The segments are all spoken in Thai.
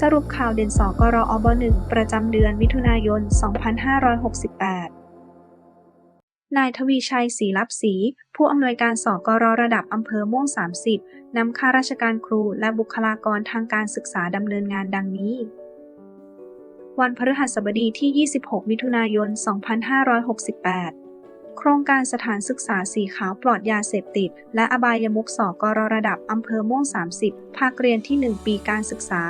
สรุปข่าวเด่นสกรอบหนึ่งประจำเดือนมิถุนายน 2568 นายทวีชัยศรีลับศรีผู้อำนวยการสกรระดับอำเภอม่วง 30 นำข้าราชการครูและบุคลากรทางการศึกษาดำเนินงานดังนี้ วันพฤหัสบดีที่ 26 มิถุนายน 2568 โครงการสถานศึกษาสีขาวปลอดยาเสพติด และอบายมุกสอกรระดับอำเภอม่วง 30 ภาคเรียนที่ 1 ปีการศึกษา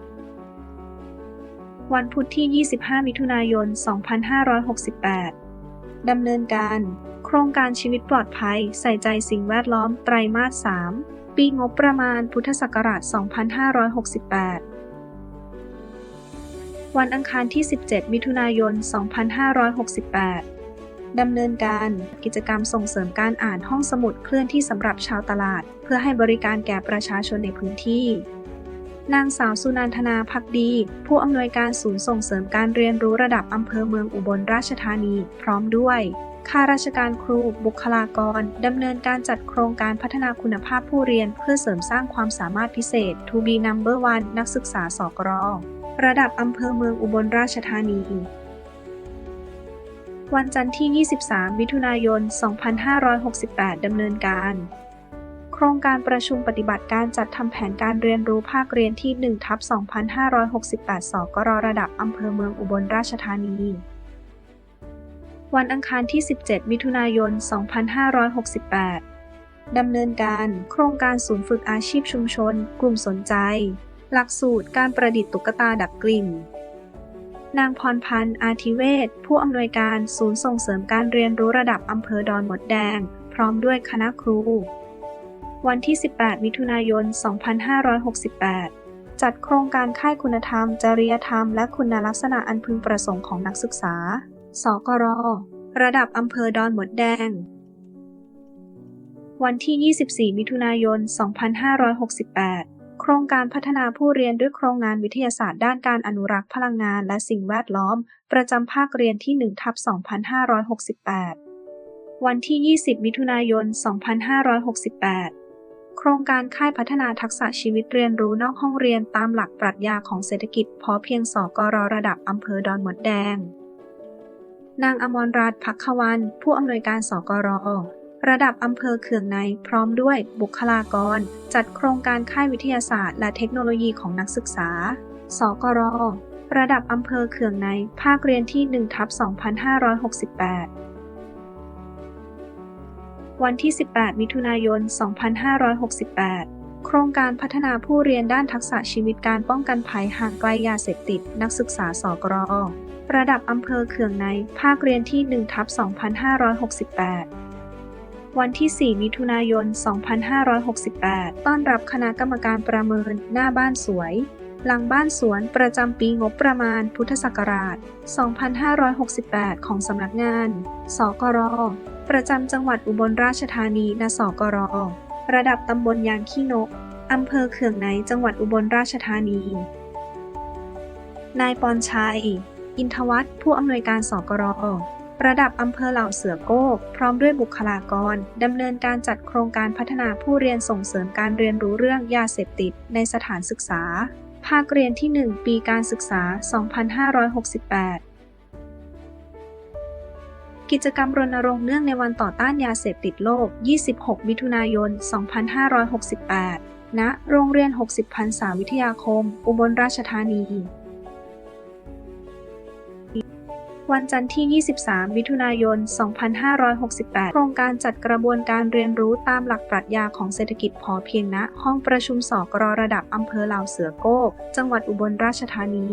2568 วันพุธที่ 25 มิถุนายน 2568 ดำเนินการ โครงการชีวิตปลอดภัย ใส่ใจสิ่งแวดล้อมไตรมาส 3 ปีงบประมาณพุทธศักราช 2568 วันอังคารที่ 17 มิถุนายน 2568 ดำเนินการกิจกรรมส่งเสริมการอ่านห้องสมุดเคลื่อนที่สำหรับชาวตลาด เพื่อให้บริการแก่ประชาชนในพื้นที่ นางสาวสุนันทนาพักดี ผู้อำนวยการศูนย์ส่งเสริมการเรียนรู้ระดับอำเภอเมืองอุบลราชธานี พร้อมด้วยข้าราชการครูบุคลากร ดำเนินการจัดโครงการพัฒนาคุณภาพผู้เรียน เพื่อเสริมสร้างความสามารถพิเศษ To be number one นักศึกษาสกร ระดับอำเภอเมืองอุบลราชธานี วันจันทร์ที่ 23 มิถุนายน 2568 ดำเนินการ โครงการประชุมปฏิบัติการจัดทำแผนการเรียนรู้ภาคเรียนที่ 1 ทับ 2568 สกรระดับอำเภอเมืองอุบลราชธานี วันอังคารที่ 17 มิถุนายน 2568ดำเนินการ โครงการศูนย์ฝึกอาชีพชุมชน กลุ่มสนใจ หลักสูตรการประดิษฐ์ตุ๊กตาดับกลิ่น นางพรพันธ์ อาทิเวศผู้อำนวยการศูนย์ส่งเสริมการเรียนรู้ระดับอำเภอดอนหมดแดง พร้อมด้วยคณะครู วันที่ 18 มิถุนายน 2568 จัดโครงการค่ายคุณธรรม จริยธรรม และคุณลักษณะอันพึงประสงค์ของนักศึกษา สกร ระดับอำเภอดอนหมดแดง วันที่ 24 มิถุนายน 2568 ครงการพัฒนาผู้เรียนด้วยโครงงานวิทยาศาสตร์ด้านการอนุรักษ์พลังงานและสิ่งแวดล้อม ประจำภาคเรียนที่1ทับ2568 วันที่ 20 มิถุนายน 2568 โครงการค่ายพัฒนาทักษะชีวิตเรียนรู้นอกห้องเรียนตามหลักปรัชญาของเศรษฐกิจพอเพียงสกรระดับอำเภอดอนหมดแดง นางอมรรัตน์พักขวัน ผู้อำนวยการสกร ระดับอำเภอเขื่องในพร้อมด้วยบุคลากร จัดโครงการค่ายวิทยาศาสตร์ และเทคโนโลยีของนักศึกษา สกรระดับอำเภอเขื่องในภาคเรียนที่1ทับ2568 วันที่ 18 มิถุนายน 2568 โครงการพัฒนาผู้เรียนด้านทักษะชีวิตการป้องกันภัยห่างไกลยาเสพติด นักศึกษา สกรระดับอำเภอเขื่องในภาคเรียนที่1ทับ2568 วันที่ 4 มิถุนายน 2568 ต้อนรับคณะกรรมการประเมินหน้าบ้านสวย หลังบ้านสวนประจำปีงบประมาณพุทธศักราช 2568 ของสำนักงาน สกร ประจำจังหวัดอุบลราชธานีณสกร ระดับตำบลยางขี้นก อำเภอเขื่องในจังหวัดอุบลราชธานี นายปอนชัย อินทวัฒน์ผู้อำนวยการสกร ระดับอำเภอเหล่าเสือโก้พร้อมด้วยบุคลากรดำเนินการจัดโครงการพัฒนาผู้เรียนส่งเสริมการเรียนรู้เรื่องยาเสพติดในสถานศึกษา ภาคเรียนที่ 1 ปีการศึกษา 2568กิจกรรมรณรงค์เนื่องในวันต่อต้านยาเสพติดโลก 26 มิถุนายน 2568 ณ โรงเรียน 60 พรรษาวิทยาคม อุบลราชธานี วันจันทร์ที่ 23 มิถุนายน 2568 โครงการจัดกระบวนการเรียนรู้ตามหลักปรัชญาของเศรษฐกิจพอเพียงณห้องประชุมสกรระดับอำเภอเหล่าเสือโก้จังหวัดอุบลราชธานี